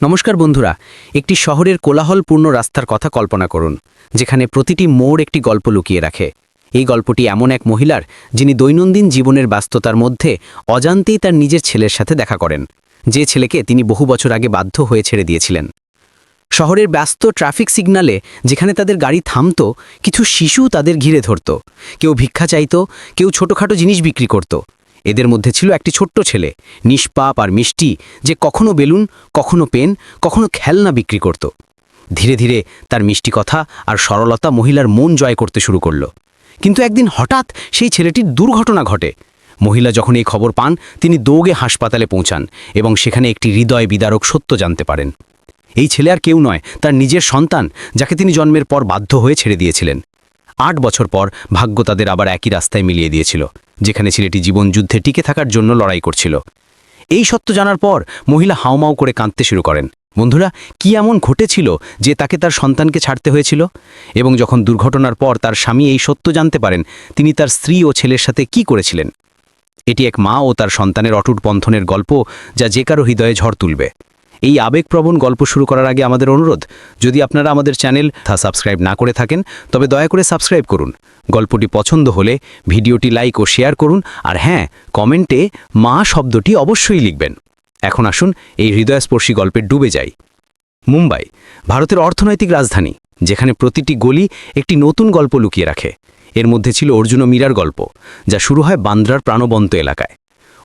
নমস্কার বন্ধুরা, একটি শহরের কোলাহলপূর্ণ রাস্তার কথা কল্পনা করুন, যেখানে প্রতিটি মোড় একটি গল্প লুকিয়ে রাখে। এই গল্পটি এমন এক মহিলার, যিনি দৈনন্দিন জীবনের ব্যস্ততার মধ্যে অজান্তেই তার নিজের ছেলের সাথে দেখা করেন, যে ছেলেকে তিনি বহু বছর আগে বাধ্য হয়ে ছেড়ে দিয়েছিলেন। শহরের ব্যস্ত ট্রাফিক সিগনালে, যেখানে তাদের গাড়ি থামত, কিছু শিশু তাদের ঘিরে ধরত, কেউ ভিক্ষা চাইত, কেউ ছোটখাটো জিনিস বিক্রি করত। এদের মধ্যে ছিল একটি ছোট্ট ছেলে, নিষ্পাপ আর মিষ্টি, যে কখনো বেলুন, কখনো পেন, কখনো খেলনা বিক্রি করত। ধীরে ধীরে তার মিষ্টি কথা আর সরলতা মহিলার মন জয় করতে শুরু করল। কিন্তু একদিন হঠাৎ সেই ছেলেটির দুর্ঘটনা ঘটে। মহিলা যখন এই খবর পান, তিনি দৌগে হাসপাতালে পৌঁছান এবং সেখানে একটি হৃদয় বিদারক সত্য জানতে পারেন। এই ছেলে আর কেউ নয়, তার নিজের সন্তান, যাকে তিনি জন্মের পর বাধ্য হয়ে ছেড়ে দিয়েছিলেন। আট বছর পর ভাগ্য তাদের আবার একই রাস্তায় মিলিয়ে দিয়েছিল। যেখানে ছেলেটি জীবন যুদ্ধে টিকে থাকার জন্য লড়াই করছিল। এই সত্য জানার পর মহিলা হাউমাউ করে কাঁদতে শুরু করেন। বন্ধুরা, কি এমন ঘটেছিল যে তাকে তার সন্তানকে ছাড়তে হয়েছিল? এবং যখন দুর্ঘটনার পর তার স্বামী এই সত্য জানতে পারেন, তিনি তার স্ত্রী ও ছেলের সাথে কি করেছিলেন? এটি এক মা ও তার সন্তানের অটুট বন্ধনের গল্প যা যে কারও হৃদয়ে ঝড় তুলবে। এই আবেগপ্রবণ গল্প শুরু করার আগে আমাদের অনুরোধ, যদি আপনারা আমাদের চ্যানেল তা সাবস্ক্রাইব না করে থাকেন, তবে দয়া করে সাবস্ক্রাইব করুন। গল্পটি পছন্দ হলে ভিডিওটি লাইক ও শেয়ার করুন, আর হ্যাঁ কমেন্টে মা শব্দটি অবশ্যই লিখবেন। এখন আসুন এই হৃদয়স্পর্শী গল্পে ডুবে যাই। মুম্বাই, ভারতের অর্থনৈতিক রাজধানী, যেখানে প্রতিটি গলি একটি নতুন গল্প লুকিয়ে রাখে। এর মধ্যে ছিল অর্জুন মীরার গল্প, যা শুরু হয় বান্দ্রার প্রাণবন্ত এলাকায়।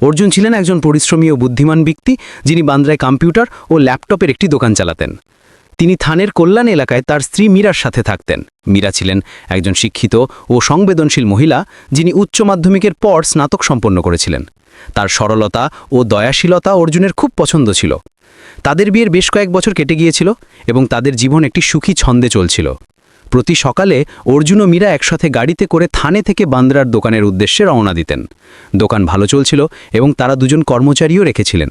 অর্জুন ছিলেন একজন পরিশ্রমী ও বুদ্ধিমান ব্যক্তি যিনি বান্দ্রায় কম্পিউটার ও ল্যাপটপের একটি দোকান চালাতেন। তিনি থানের কল্যাণ এলাকায় তার স্ত্রী মীরার সাথে থাকতেন। মীরা ছিলেন একজন শিক্ষিত ও সংবেদনশীল মহিলা যিনি উচ্চ মাধ্যমিকের পর স্নাতক সম্পন্ন করেছিলেন। তার সরলতা ও দয়াশীলতা অর্জুনের খুব পছন্দ ছিল। তাদের বিয়ের বেশ কয়েক বছর কেটে গিয়েছিল এবং তাদের জীবন একটি সুখী ছন্দে চলছিল। প্রতি সকালে অর্জুন ও মীরা একসাথে গাড়িতে করে থানে থেকে বান্দ্রার দোকানের উদ্দেশ্যে রওনা দিতেন। দোকান ভালো চলছিল এবং তারা দুজন কর্মচারীও রেখেছিলেন।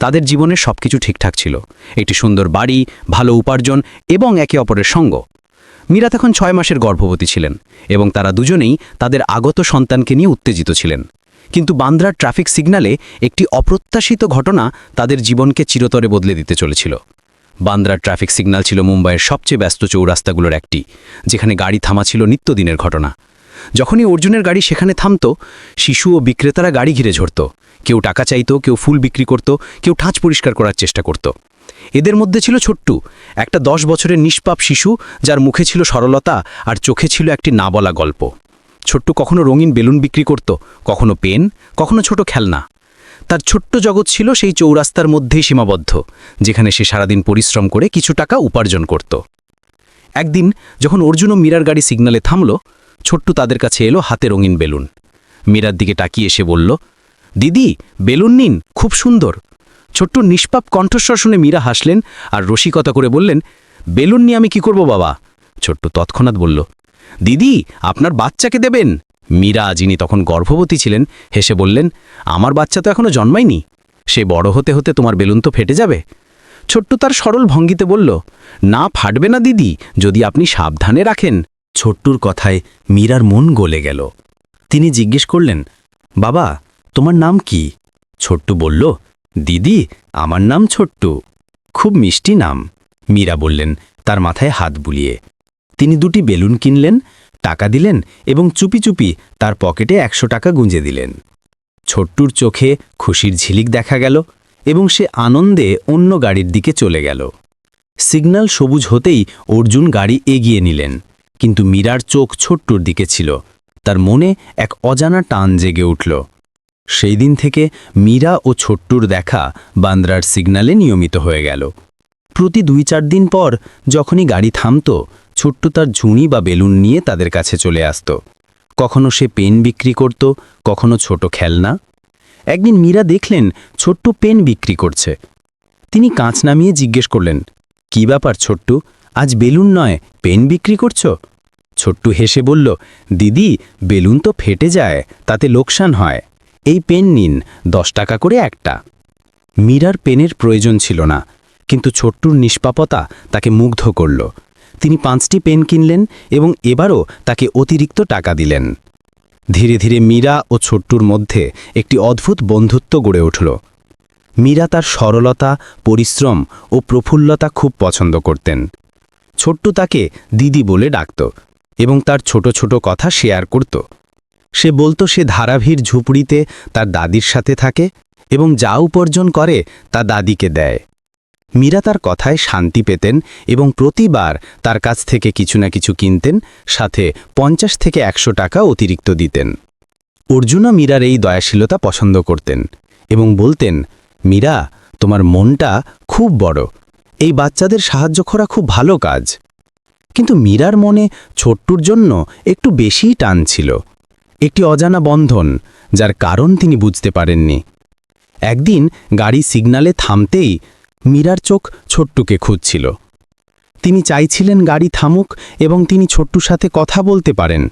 তাদের জীবনের সবকিছু ঠিকঠাক ছিল। একটি সুন্দর বাড়ি, ভালো উপার্জন এবং একে অপরের সঙ্গ। মীরা তখন ছয় মাসের গর্ভবতী ছিলেন এবং তারা দুজনেই তাদের আগত সন্তানকে নিয়ে উত্তেজিত ছিলেন। কিন্তু বান্দ্রার ট্রাফিক সিগনালে একটি অপ্রত্যাশিত ঘটনা তাদের জীবনকে চিরতরে বদলে দিতে চলেছিল। বান্দ্রার ট্রাফিক সিগন্যাল ছিল মুম্বাইয়ের সবচেয়ে ব্যস্ত চৌরাস্তাগুলোর একটি, যেখানে গাড়ি থামা ছিল নিত্যদিনের ঘটনা। যখনই অর্জুনের গাড়ি সেখানে থামত, শিশু ও বিক্রেতারা গাড়ি ঘিরে ঝরত। কেউ টাকা চাইত, কেউ ফুল বিক্রি করত, কেউ ঠাঁচ পরিষ্কার করার চেষ্টা করত। এদের মধ্যে ছিল ছোট্টু, একটা দশ বছরের নিষ্পাপ শিশু যার মুখে ছিল সরলতা আর চোখে ছিল একটি না বলা গল্প। ছোট্টু কখনো রঙিন বেলুন বিক্রি করত, কখনো পেন, কখনো ছোট খেলনা। তার ছোট্ট জগৎ ছিল সেই চৌরাস্তার মধ্যেই সীমাবদ্ধ, যেখানে সে সারাদিন পরিশ্রম করে কিছু টাকা উপার্জন করত। একদিন যখন অর্জুন ও মীরার গাড়ি সিগনালে থামল, ছোট্টু তাদের কাছে এলো হাতে রঙিন বেলুন। মীরার দিকে তাকিয়ে এসে বলল, দিদি, বেলুন নিন, খুব সুন্দর। ছোট্ট নিষ্পাপ কণ্ঠস্বর শুনে মীরা হাসলেন আর রসিকতা করে বললেন, বেলুন নিয়ে আমি কি করব বাবা? ছোট্ট তৎক্ষণাৎ বলল, দিদি, আপনার বাচ্চাকে দেবেন। মীরা যিনি তখন গর্ভবতী ছিলেন, হেসে বললেন, আমার বাচ্চা তো এখনও জন্মায়নি। সে বড় হতে হতে তোমার বেলুন তো ফেটে যাবে। ছোট্ট তার সরল ভঙ্গিতে বলল, না ফাটবে না দিদি, যদি আপনি সাবধানে রাখেন। ছোট্টুর কথায় মীরার মন গলে গেল। তিনি জিজ্ঞেস করলেন, বাবা, তোমার নাম কি? ছোট্টু বলল, দিদি, আমার নাম ছোট্টু। খুব মিষ্টি নাম। মীরা বললেন, তার মাথায় হাত বুলিয়ে। তিনি দুটি বেলুন কিনলেন টাকা দিলেন এবং চুপি চুপি তার পকেটে একশো টাকা গুঁজে দিলেন। ছোট্টুর চোখে খুশির ঝিলিক দেখা গেল এবং সে আনন্দে অন্য গাড়ির দিকে চলে গেল। সিগন্যাল সবুজ হতেই অর্জুন গাড়ি এগিয়ে নিলেন, কিন্তু মীরার চোখ ছোট্টুর দিকে ছিল। তার মনে এক অজানা টান জেগে উঠল। সেই দিন থেকে মীরা ও ছোট্টুর দেখা বান্দ্রার সিগন্যালে নিয়মিত হয়ে গেল। প্রতি দুই চার দিন পর যখনই গাড়ি থামত ছোট্ট তার ঝুড়ি বা বেলুন নিয়ে তাদের কাছে চলে আসত। কখনো সে পেন বিক্রি করত, কখনো ছোট খেলনা। একদিন মীরা দেখলেন ছোট্ট পেন বিক্রি করছে। তিনি কাঁচ নামিয়ে জিজ্ঞেস করলেন, কি ব্যাপার ছোট্টু? আজ বেলুন নয়, পেন বিক্রি করছ? ছোট্টু হেসে বলল, দিদি, বেলুন তো ফেটে যায়, তাতে লোকসান হয়। এই পেন নিন, দশ টাকা করে একটা। মীরার পেনের প্রয়োজন ছিল না, কিন্তু ছোট্টুর নিষ্পাপতা তাকে মুগ্ধ করল। তিনি পাঁচটি পেন কিনলেন এবং এবারও তাকে অতিরিক্ত টাকা দিলেন। ধীরে ধীরে মীরা ও ছোট্টুর মধ্যে একটি অদ্ভুত বন্ধুত্ব গড়ে উঠল। মীরা তার সরলতা, পরিশ্রম ও প্রফুল্লতা খুব পছন্দ করতেন। ছোট্টু তাকে দিদি বলে ডাকত এবং তার ছোট ছোট কথা শেয়ার করত। সে বলতো সে ধারাভীর ঝুপড়িতে তার দাদির সাথে থাকে এবং যা উপার্জন করে তা দাদিকে দেয়। মীরা তার কথায় শান্তি পেতেন এবং প্রতিবার তার কাছ থেকে কিছু না কিছু কিনতেন, সাথে পঞ্চাশ থেকে একশো টাকা অতিরিক্ত দিতেন। অর্জুনও মীরার এই দয়াশীলতা পছন্দ করতেন এবং বলতেন, মীরা, তোমার মনটা খুব বড়। এই বাচ্চাদের সাহায্য করা খুব ভালো কাজ। কিন্তু মীরার মনে ছোট্টুর জন্য একটু বেশিই টান ছিল। একটি অজানা বন্ধন, যার কারণ তিনি বুঝতে পারেননি। একদিন গাড়ি সিগনালে থামতেই মীরার চোখ ছোট্টুকে খুঁজছিল। তিনি চাইছিলেন গাড়ি থামুক এবং তিনি ছোট্টুর সাথে কথা বলতে পারেন,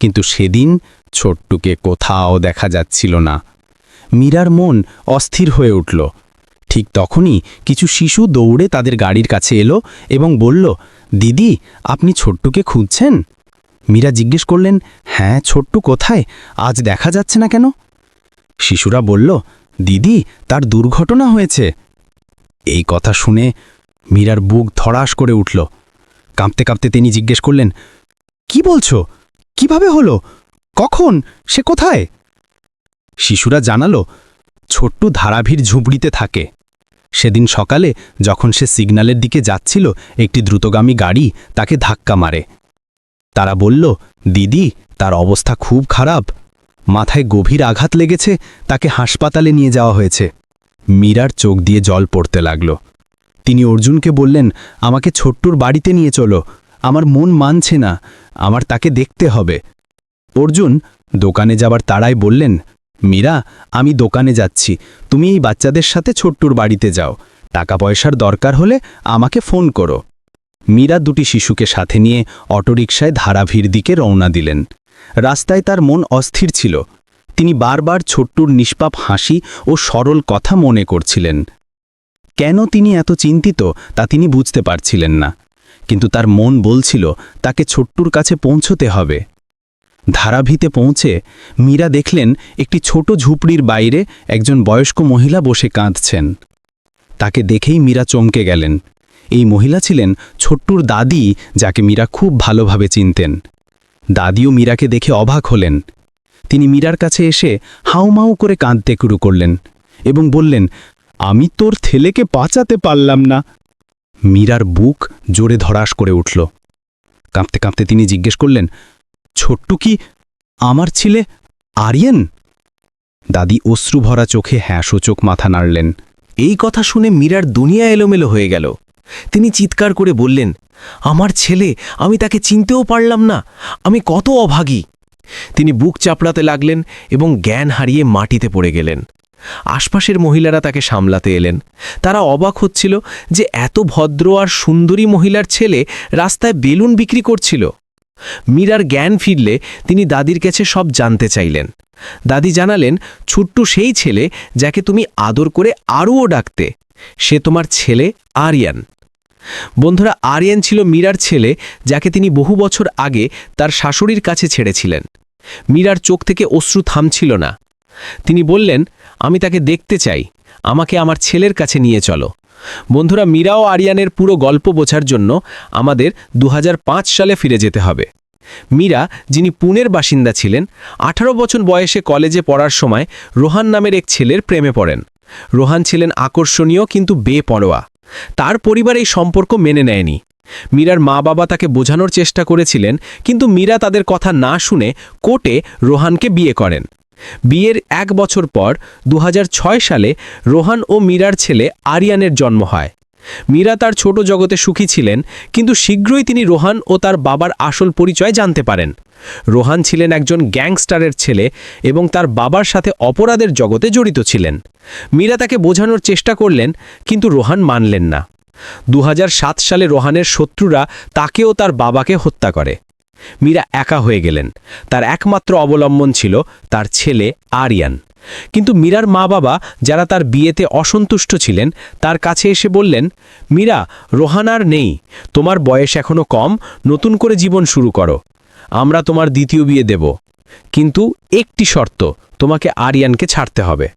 কিন্তু সেদিন ছোট্টুকে কোথাও দেখা যাচ্ছিল না। মীরার মন অস্থির হয়ে উঠল। ঠিক তখনই কিছু শিশু দৌড়ে তাদের গাড়ির কাছে এলো এবং বলল, দিদি, আপনি ছোট্টুকে খুঁজছেন? মীরা জিজ্ঞেস করলেন হ্যাঁ ছোট্টু কোথায়? আজ দেখা যাচ্ছে না কেন? শিশুরা বলল, দিদি, তার দুর্ঘটনা হয়েছে। এই কথা শুনে মীরার বুক ধড়াস করে উঠল। কাঁপতে কাঁপতে তিনি জিজ্ঞেস করলেন, কি বলছো? কীভাবে হলো? কখন? সে কোথায়? শিশুরা জানালো, ছোট্টু ধারাভির ঝুপড়িতে থাকে। সেদিন সকালে যখন সে সিগন্যালের দিকে যাচ্ছিল, একটি দ্রুতগামী গাড়ি তাকে ধাক্কা মারে। তারা বলল, দিদি, তার অবস্থা খুব খারাপ। মাথায় গভীর আঘাত লেগেছে, তাকে হাসপাতালে নিয়ে যাওয়া হয়েছে। মীরার চোখ দিয়ে জল পড়তে লাগল। তিনি অর্জুনকে বললেন, আমাকে ছোট্টুর বাড়িতে নিয়ে চলো। আমার মন মানছে না। আমার তাকে দেখতে হবে। অর্জুন দোকানে যাবার তাড়ায় বললেন, মীরা, আমি দোকানে যাচ্ছি। তুমি এই বাচ্চাদের সাথে ছোট্টুর বাড়িতে যাও। টাকা পয়সার দরকার হলে আমাকে ফোন করো। মীরা দুটি শিশুকে সাথে নিয়ে অটোরিকশায় ধারাভির দিকে রওনা দিলেন। রাস্তায় তার মন অস্থির ছিল। তিনি বারবার ছোট্টুর নিষ্পাপ হাসি ও সরল কথা মনে করছিলেন। কেন তিনি এত চিন্তিত তা তিনি বুঝতে পারছিলেন না। কিন্তু তার মন বলছিল, তাকে ছোট্টুর কাছে পৌঁছতে হবে। ধারাভিতে পৌঁছে মীরা দেখলেন একটি ছোট ঝুপড়ির বাইরে একজন বয়স্ক মহিলা বসে কাঁদছেন। তাকে দেখেই মীরা চমকে গেলেন। এই মহিলা ছিলেন ছোট্টুর দাদি, যাকে মীরা খুব ভালোভাবে চিনতেন। দাদিও মীরাকে দেখে অবাক হলেন। তিনি মীরার কাছে এসে হাউমাউ করে কাঁদতে শুরু করলেন এবং বললেন, আমি তোর ছেলেকে বাঁচাতে পারলাম না। মীরার বুক জোরে ধরাস করে উঠল। কাঁপতে কাঁপতে তিনি জিজ্ঞেস করলেন, ছোট্টু কি আমার ছেলে আরিয়ান? দাদি অশ্রুভরা চোখে হ্যাঁ সূচক মাথা নাড়লেন। এই কথা শুনে মীরার দুনিয়া এলোমেলো হয়ে গেল। তিনি চিৎকার করে বললেন, আমার ছেলে, আমি তাকে চিনতেও পারলাম না। আমি কত অভাগী। তিনি বুক চাপড়াতে লাগলেন এবং জ্ঞান হারিয়ে মাটিতে পড়ে গেলেন। আশপাশের মহিলারা তাকে সামলাতে এলেন। তারা অবাক হচ্ছিল যে এত ভদ্র আর সুন্দরী মহিলার ছেলে রাস্তায় বেলুন বিক্রি করছিল। মীরার জ্ঞান ফিরলে তিনি দাদির কাছে সব জানতে চাইলেন। দাদি জানালেন, ছুট্টু সেই ছেলে যাকে তুমি আদর করে আরও ডাকতে। সে তোমার ছেলে আরিয়ান। বন্ধুরা আরিয়ান ছিল মীরার ছেলে, যাকে তিনি বহু বছর আগে তার শাশুড়ির কাছে ছেড়েছিলেন। মীরার চোখ থেকে অশ্রু থামছিল না। তিনি বললেন, আমি তাকে দেখতে চাই। আমাকে আমার ছেলের কাছে নিয়ে চলো। বন্ধুরা মীরা ও আরিয়ানের পুরো গল্প বোঝার জন্য আমাদের দু হাজার পাঁচ সালে ফিরে যেতে হবে। মীরা, যিনি পুনের বাসিন্দা ছিলেন, আঠারো বছর বয়সে কলেজে পড়ার সময় রোহান নামের এক ছেলের প্রেমে পড়েন। রোহান ছিলেন আকর্ষণীয় কিন্তু বেপরোয়া। তার পরিবার এই সম্পর্ক মেনে নেয়নি। মীরার মা বাবা তাকে বোঝানোর চেষ্টা করেছিলেন, কিন্তু মীরা তাদের কথা না শুনে কোর্টে রোহানকে বিয়ে করেন। বিয়ের এক বছর পর দু হাজার ছয় সালে রোহান ও মীরার ছেলে আরিয়ানের জন্ম হয়। মীরা তার ছোট জগতে সুখী ছিলেন, কিন্তু শীঘ্রই তিনি রোহান ও তার বাবার আসল পরিচয় জানতে পারেন। রোহান ছিলেন একজন গ্যাংস্টারের ছেলে এবং তার বাবার সাথে অপরাধের জগতে জড়িত ছিলেন। মীরা তাকে বোঝানোর চেষ্টা করলেন, কিন্তু রোহান মানলেন না। দু হাজার সাত সালে রোহানের শত্রুরা তাকে ও তার বাবাকে হত্যা করে। মীরা একা হয়ে গেলেন। তার একমাত্র অবলম্বন ছিল তার ছেলে আরিয়ান। কিন্তু মীরার মা বাবা যারা তার বিয়েতে অসন্তুষ্ট ছিলেন, তার কাছে এসে বললেন, মীরা, রোহান আর নেই। তোমার বয়স এখনও কম, নতুন করে জীবন শুরু করো। আমরা তোমার দ্বিতীয় বিয়ে দেব। কিন্তু একটি শর্ত, তোমাকে আরিয়ানকে ছাড়তে হবে।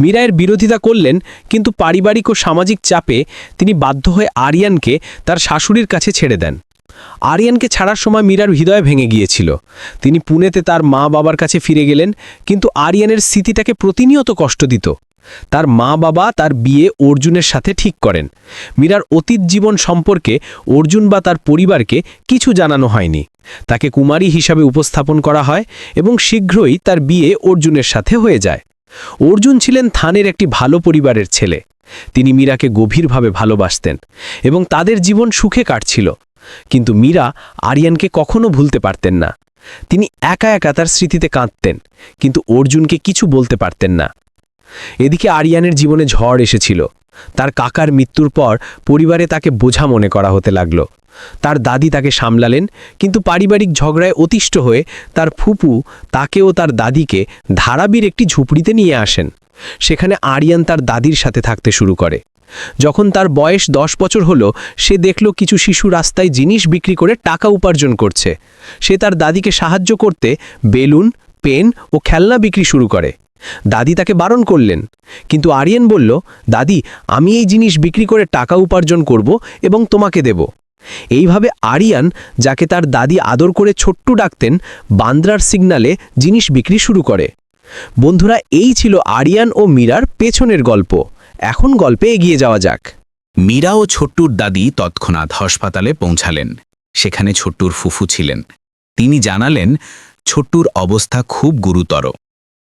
মীরা এর বিরোধিতা করলেন, কিন্তু পারিবারিক ও সামাজিক চাপে তিনি বাধ্য হয়ে আরিয়ানকে তার শাশুড়ির কাছে ছেড়ে দেন। আরিয়ানকে ছাড়ার সময় মীরার হৃদয় ভেঙে গিয়েছিল। তিনি পুনেতে তার মা বাবার কাছে ফিরে গেলেন, কিন্তু আরিয়ানের স্মৃতি তাকে প্রতিনিয়ত কষ্ট দিত। তার মা বাবা তার বিয়ে অর্জুনের সাথে ঠিক করেন। মীরার অতীত জীবন সম্পর্কে অর্জুন বা তার পরিবারকে কিছু জানানো হয়নি। তাকে কুমারী হিসাবে উপস্থাপন করা হয় এবং শীঘ্রই তার বিয়ে অর্জুনের সাথে হয়ে যায়। অর্জুন ছিলেন থানের একটি ভালো পরিবারের ছেলে। তিনি মীরাকে গভীরভাবে ভালোবাসতেন এবং তাদের জীবন সুখে কাটছিল। কিন্তু মীরা আরিয়ানকে কখনো ভুলতে পারতেন না। তিনি একা একা তার স্মৃতিতে কাঁদতেন, কিন্তু অর্জুনকে কিছু বলতে পারতেন না। এদিকে আরিয়ানের জীবনে ঝড় এসেছিল। তার কাকার মৃত্যুর পর পরিবারে তাকে বোঝা মনে করা হতে লাগল। তার দাদি তাকে সামলালেন, কিন্তু পারিবারিক ঝগড়ায় অতিষ্ঠ হয়ে তার ফুপু তাকে ও তার দাদিকে ধারাবির একটি ঝুপড়িতে নিয়ে আসেন। সেখানে আরিয়ান তার দাদির সাথে থাকতে শুরু করে। যখন তার বয়স দশ বছর হলো, সে দেখল কিছু শিশু রাস্তায় জিনিস বিক্রি করে টাকা উপার্জন করছে। সে তার দাদিকে সাহায্য করতে বেলুন, পেন ও খেলনা বিক্রি শুরু করে। দাদি তাকে বারণ করলেন, কিন্তু আরিয়ান বলল, দাদি, আমি এই জিনিস বিক্রি করে টাকা উপার্জন করব এবং তোমাকে দেব। এইভাবে আরিয়ান, যাকে তার দাদি আদর করে ছোট্টু ডাকতেন, বান্দ্রার সিগনালে জিনিস বিক্রি শুরু করে। বন্ধুরা, এই ছিল আরিয়ান ও মীরার পেছনের গল্প। এখন গল্পে এগিয়ে যাওয়া যাক। মীরা ও ছোট্টুর দাদি তৎক্ষণাৎ হাসপাতালে পৌঁছালেন। সেখানে ছোট্টুর ফুফু ছিলেন। তিনি জানালেন, ছোট্টুর অবস্থা খুব গুরুতর।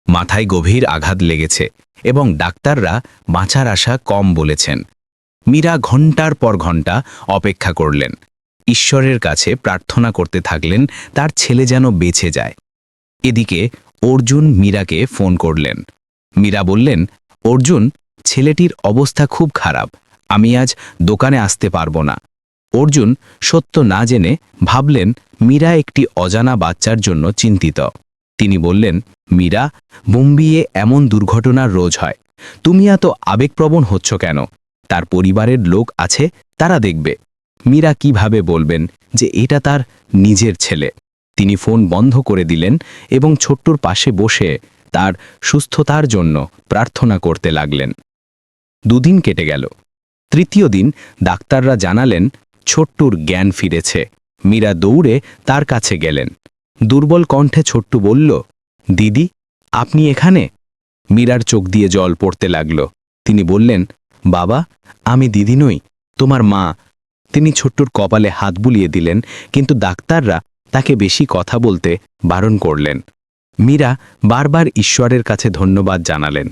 মাথায় গভীর আঘাত লেগেছে এবং ডাক্তাররা বাঁচার আশা কম বলেছেন মীরা ঘণ্টার পর ঘণ্টা অপেক্ষা করলেন। ঈশ্বরের কাছে প্রার্থনা করতে থাকলেন, তার ছেলে যেন বেঁচে যায়। এদিকে অর্জুন মীরাকে ফোন করলেন। মীরা বললেন, অর্জুন ছেলেটির অবস্থা খুব খারাপ, আমি আজ দোকানে আসতে পারব না। অর্জুন সত্য না জেনে ভাবলেন, মীরা একটি অজানা বাচ্চার জন্য চিন্তিত। তিনি বললেন, মীরা মুম্বিয়ে এমন দুর্ঘটনার রোজ হয়। তুমি এত আবেগপ্রবণ হচ্ছ কেন? তার পরিবারের লোক আছে, তারা দেখবে। মীরা কীভাবে বলবেন যে এটা তার নিজের ছেলে? তিনি ফোন বন্ধ করে দিলেন এবং ছোট্টুর পাশে বসে তার সুস্থতার জন্য প্রার্থনা করতে লাগলেন। দুদিন কেটে গেল। তৃতীয় দিন ডাক্তাররা জানালেন, ছোট্টুর জ্ঞান ফিরেছে। মীরা দৌড়ে তার কাছে গেলেন। দুর্বল কণ্ঠে ছোট্টু বলল, দিদি, আপনি এখানে? মীরার চোখ দিয়ে জল পড়তে লাগল। তিনি বললেন, বাবা, আমি দিদি নই, তোমার মা। তিনি ছোট্টুর কপালে হাত বুলিয়ে দিলেন, কিন্তু ডাক্তাররা তাকে বেশি কথা বলতে বারণ করলেন। মীরা বারবার ঈশ্বরের কাছে ধন্যবাদ জানালেন।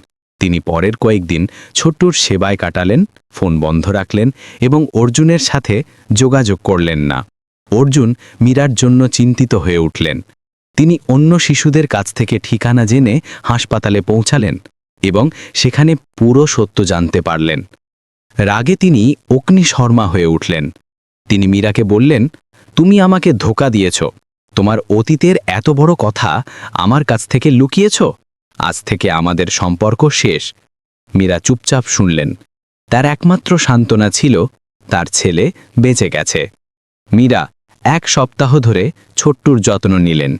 তিনি পরের কয়েকদিন ছোট্টুর সেবায় কাটালেন, ফোন বন্ধ রাখলেন এবং অর্জুনের সাথে যোগাযোগ করলেন না। অর্জুন মীরার জন্য চিন্তিত হয়ে উঠলেন। তিনি অন্য শিশুদের কাছ থেকে ঠিকানা জেনে হাসপাতালে পৌঁছালেন এবং সেখানে পুরো সত্য জানতে পারলেন। রাগে তিনি অগ্নি শর্মা হয়ে উঠলেন। তিনি মীরাকে বললেন, তুমি আমাকে ধোকা দিয়েছ। তোমার অতীতের এত বড় কথা আমার কাছ থেকে লুকিয়েছ? আজ থেকে আমাদের সম্পর্ক শেষ। মীরা চুপচাপ শুনলেন। তার একমাত্র সান্ত্বনা ছিল, তার ছেলে বেঁচে গেছে। মীরা এক সপ্তাহ ধরে ছোট্টুর যত্ন নিলেন।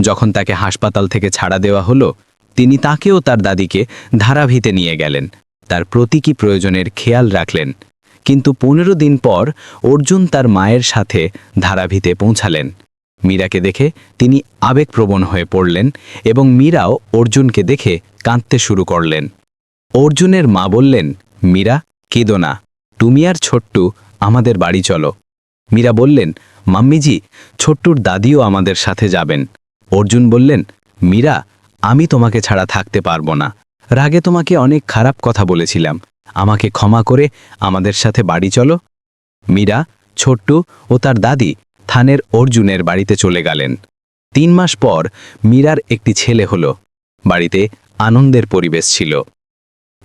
যখন তাকে হাসপাতাল থেকে ছাড়া দেওয়া হলো, তিনি তাকেও তার দাদিকে ধারাভিতে নিয়ে গেলেন। তার প্রতীকী প্রয়োজনের খেয়াল রাখলেন। কিন্তু পনেরো দিন পর অর্জুন তার মায়ের সাথে ধারাভিতে পৌঁছালেন। মীরাকে দেখে তিনি আবেগপ্রবণ হয়ে পড়লেন এবং মীরাও অর্জুনকে দেখে কাঁদতে শুরু করলেন। অর্জুনের মা বললেন, মীরা, কেঁদো না। তুমি আর ছোট্টু আমাদের বাড়ি চলো। মীরা বললেন, মাম্মিজি, ছোট্টুর দাদিও আমাদের সাথে যাবেন। অর্জুন বললেন, মীরা, আমি তোমাকে ছাড়া থাকতে পারব না। রাগে তোমাকে অনেক খারাপ কথা বলেছিলাম। আমাকে ক্ষমা করে আমাদের সাথে বাড়ি চলো। মীরা, ছোট্টু ও তার দাদি থানের অর্জুনের বাড়িতে চলে গেলেন। তিন মাস পর মীরার একটি ছেলে হল। বাড়িতে আনন্দের পরিবেশ ছিল।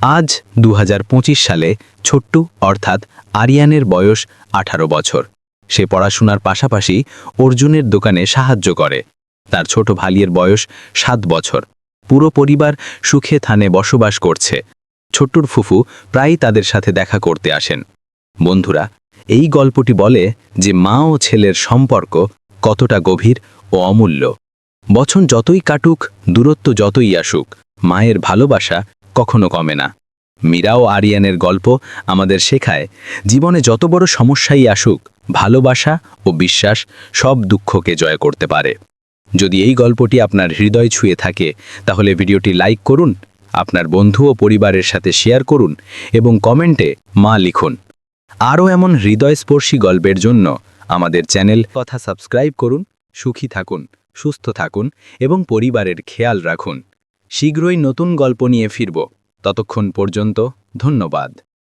আজ দু হাজার পঁচিশ সালে ছোট্টু, অর্থাৎ আরিয়ানের বয়স আঠারো বছর। সে পড়াশোনার পাশাপাশি অর্জুনের দোকানে সাহায্য করে। তার ছোট ভালিয়ের বয়স সাত বছর। পুরো পরিবার সুখে থানে বসবাস করছে। ছোট্টুর ফুফু প্রায়ই তাদের সাথে দেখা করতে আসেন। বন্ধুরা এই গল্পটি বলে যে মা ও ছেলের সম্পর্ক কতটা গভীর ও অমূল্য। বছর যতই কাটুক, দূরত্ব যতই আসুক, মায়ের ভালোবাসা কখনো কমে না। মীরা ও আরিয়ানের গল্প আমাদের শেখায়, জীবনে যত বড় সমস্যাই আসুক, ভালোবাসা ও বিশ্বাস সব দুঃখকে জয় করতে পারে। যদি এই গল্পটি আপনার হৃদয় ছুঁয়ে থাকে, তাহলে ভিডিওটি লাইক করুন, আপনার বন্ধু ও পরিবারের সাথে শেয়ার করুন এবং কমেন্টে মা লিখুন। আরও এমন হৃদয়স্পর্শী গল্পের জন্য আমাদের চ্যানেল কথা সাবস্ক্রাইব করুন, সুখী থাকুন, সুস্থ থাকুন এবং পরিবারের খেয়াল রাখুন। শীঘ্রই নতুন গল্প নিয়ে ফিরব। ততক্ষণ পর্যন্ত ধন্যবাদ।